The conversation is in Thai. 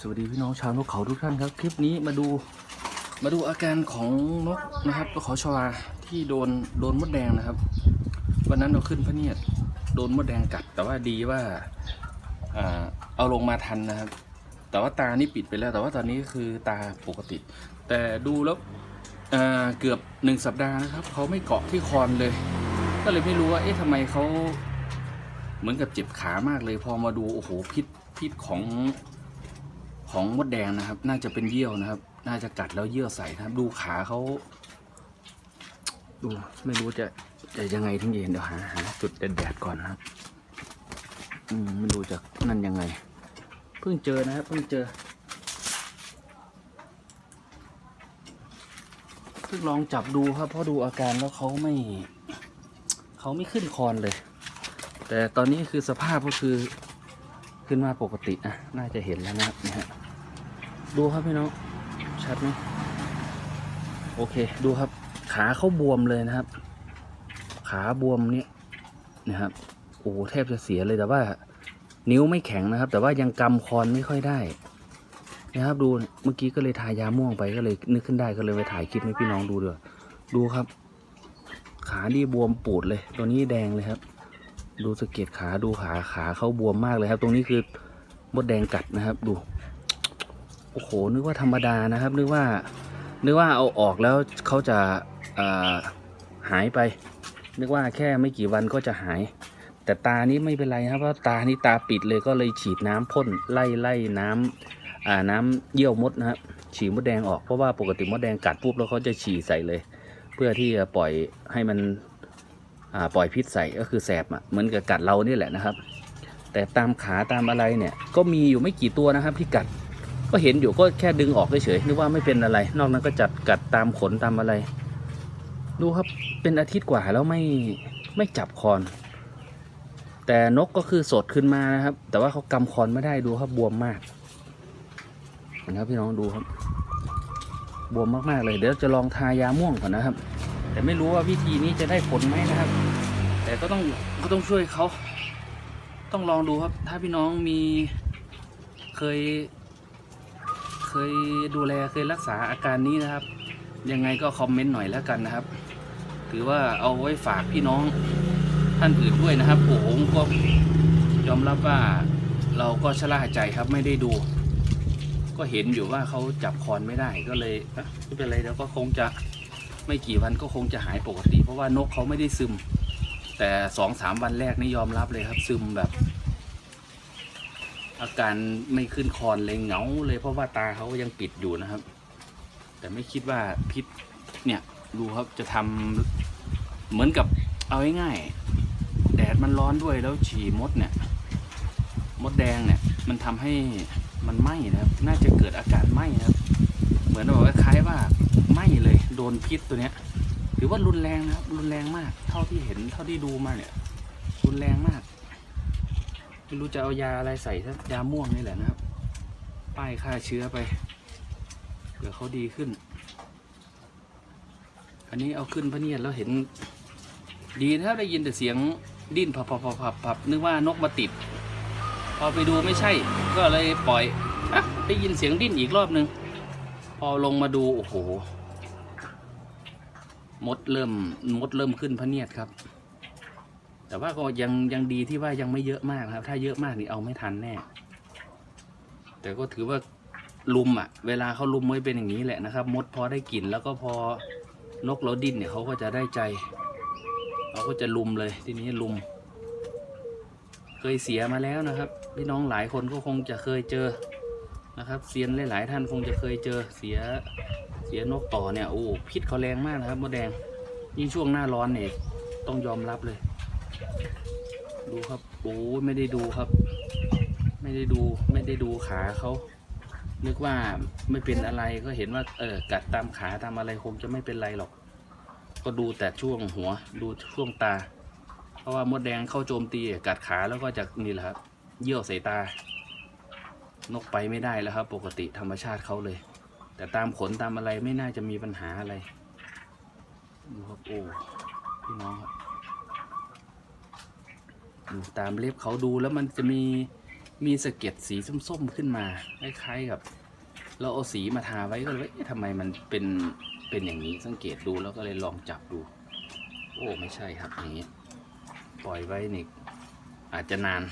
สวัสดีพี่น้องชาวนกเขาทุกท่านครับ คลิปนี้มาดูมาดูอาการของนกนะครับนกเขาชวาที่โดนโดนมดแดงนะครับ วันนั้นเราขึ้นพระเนียดโดนมดแดงกัด แต่ว่าดีว่าเอาลงมาทันนะครับ แต่ว่าตานี่ปิดไปแล้ว แต่ว่าตอนนี้คือตาปกติ แต่ดูแล้วเกือบหนึ่งสัปดาห์นะครับเขาไม่เกาะที่คอนเลย ก็เลยไม่รู้ว่าเอ๊ะทำไมเขาเหมือนกับเจ็บขามากเลย พอมาดูโอ้โหพิษพิษของ ของมดแดงนะครับ น่าจะเป็นเยี่ยวนะครับ น่าจะกัดแล้วเยี่ยวใส่นะครับ ดูขาเขาดูไม่รู้จะจะยังไงถึงเห็นเดี๋ยวหาหาจุดแดดๆก่อนนะครับ อืมไม่รู้จะนั่นยังไง เพิ่งเจอนะครับเพิ่งเจอเพิ่งลองจับดูครับเพราะดูอาการแล้วเขาไม่เขาไม่ขึ้นคอนเลย แต่ตอนนี้คือสภาพก็คือ ขึ้นมาปกติอะน่าจะเห็นแล้วนะครับนี่ยฮะดูครับพี่น้องชัดไหมโอเคดูครับ ขาเขาบวมเลยนะครับ ขาบวมเนี่ยนะครับโอ้โหแทบจะเสียเลยแต่ว่า นิ้วไม่แข็งนะครับ แต่ว่ายังกำคอนไม่ค่อยได้นะครับดูเมื่อกี้ก็เลยทายาม่วงไปก็เลยนึกขึ้นได้ก็เลยไปถ่ายคลิปให้พี่น้องดูด้วยดูครับ ขาดีบวมปูดเลย ตัวนี้แดงเลยครับ ดูสะเก็ดขาดูขาขาเขาบวมมากเลยครับ ตรงนี้คือมดแดงกัดนะครับดู โอ้โหนึกว่าธรรมดานะครับ นึกว่า นึกว่าเอาออกแล้วเขาจะาหายไป นึกว่าแค่ไม่กี่วันก็จะหาย แต่ตานี้ไม่เป็นไรครับเพราะตานี้ตาปิดเลยก็เลยฉีดน้ำพ่นไล่ไล่น้ำอ่าน้ำเยี่ยวมดนะครับฉีดมดแดงออกเพราะว่าปกติมดแดงกัดปุ๊บแล้วเขาจะฉี่ใส่เลย เพื่อที่จะปล่อยให้มัน ปล่อยพิษใส่ก็คือแสบอะเหมือนกับกัดเรานี่แหละนะครับ แต่ตามขาตามอะไรเนี่ยก็มีอยู่ไม่กี่ตัวนะครับที่กัดก็เห็นอยู่ก็แค่ดึงออกเฉยๆนึกว่าไม่เป็นอะไร นอกนั้นก็จัดกัดตามขนตามอะไร ดูครับเป็นอาทิตย์กว่าแล้วไม่ไม่จับคอนแต่นกก็คือสดขึ้นมานะครับ แต่ว่าเขากำคอนไม่ได้ดูครับบวมมากนะครับพี่น้องดูครับ บวมมากๆเลย เดี๋ยวจะลองทายาม่วงก่อนนะครับ แต่ไม่รู้ว่าวิธีนี้จะได้ผลไหมนะครับ แต่ก็ต้องก็ต้องช่วยเขา ต้องลองดูครับ ถ้าพี่น้องมีเคย เคยดูแลเคยรักษาอาการนี้นะครับ ยังไงก็คอมเมนต์หน่อยแล้วกันนะครับ ถือว่าเอาไว้ฝากพี่น้องท่านอื่นด้วยนะครับโอ้โหผมก็ยอมรับว่าเราก็ชะล่าใจครับไม่ได้ดู ก็เห็นอยู่ว่าเขาจับคอนไม่ได้ก็เลยอะไม่เป็นไรเดี๋ยวก็คงจะ ไม่กี่วันก็คงจะหายปกติ เพราะว่านกเขาไม่ได้ซึม แต่สองสามวันแรกนี่ยอมรับเลยครับ ซึมแบบ อาการไม่ขึ้นคอนเลยเหงาเลยเพราะว่าตาเขายังปิดอยู่นะครับ แต่ไม่คิดว่าพิษเนี่ยดูครับจะทำเหมือนกับเอาง่ายๆแดดมันร้อนด้วยแล้วฉี่มดเนี่ย มดแดงเนี่ย มันทำให้มันไหม้นะครับ น่าจะเกิดอาการไหม้นะครับ มือนแบบว่าคล้ายว่าไหม้เลยโดนพิษตัวเนี้ยถือว่ารุนแรงนะครับรุนแรงมาก เท่าที่เห็นเท่าที่ดูมาเนี่ย รุนแรงมากไม่รู้จะเอายาอะไรใส่ถ้ายาม่วงนี่แหละนะครับ ป้ายฆ่าเชื้อไปเผื่อเขาดีขึ้น อันนี้เอาขึ้นพะเนียดแล้วเห็น ดีนะครับได้ยินแต่เสียงดิ้นพับพับพับพับนึกว่านกมาติด พอไปดูไม่ใช่ ก็เลยปล่อยอได้ยินเสียงดิ้นอีกรอบนึง พอลงมาดู โอ้โห มดเริ่มมดเริ่มขึ้นพะเนียดครับ แต่ว่าก็ยังยังดีที่ว่ายังไม่เยอะมากครับ ถ้าเยอะมากนี่เอาไม่ทันแน่ แต่ก็ถือว่าลุมอะ เวลาเขาลุมไว้เป็นอย่างนี้แหละนะครับ มดพอได้กลิ่นแล้วก็พอนกเราดิ้นเนี่ยเขาก็จะได้ใจเขาก็จะลุมเลยทีนี้ลุม เคยเสียมาแล้วนะครับ พี่น้องหลายคนก็คงจะเคยเจอ นะครับเซียนหลายๆท่านคงจะเคยเจอเสียเสียนกต่อเนี่ยโอ้พิษเขาแรงมากนะครับมดแดงยิ่งช่วงหน้าร้อนเนี่ยต้องยอมรับเลย ดูครับโอ้ไม่ได้ดูครับ ไม่ได้ดูไม่ได้ดูขาเขานึกว่าไม่เป็นอะไรก็เห็นว่าเออกัดตามขาตามอะไรคงจะไม่เป็นไรหรอก ก็ดูแต่ช่วงหัวดูช่วงตา เพราะว่ามดแดงเข้าโจมตีกัดขาแล้วก็จะนี่แหละครับเยี่ยวใส่ตา นกไปไม่ได้แล้วครับ ปกติธรรมชาติเขาเลย แต่ตามขนตามอะไรไม่น่าจะมีปัญหาอะไรดูครับโอ้พี่น้องครับดูตามเล็บเขาดูแล้วมันจะมีมีสะเก็ดสีส้มๆขึ้นมาคล้ายๆกับ เราเอาสีมาทาไว้ก็เลยทำไมมันเป็นเป็นอย่างนี้สังเกตดูแล้วก็เลยลองจับดู โอ้ไม่ใช่ครับอย่างนี้ ปล่อยไว้นี่อาจจะนาน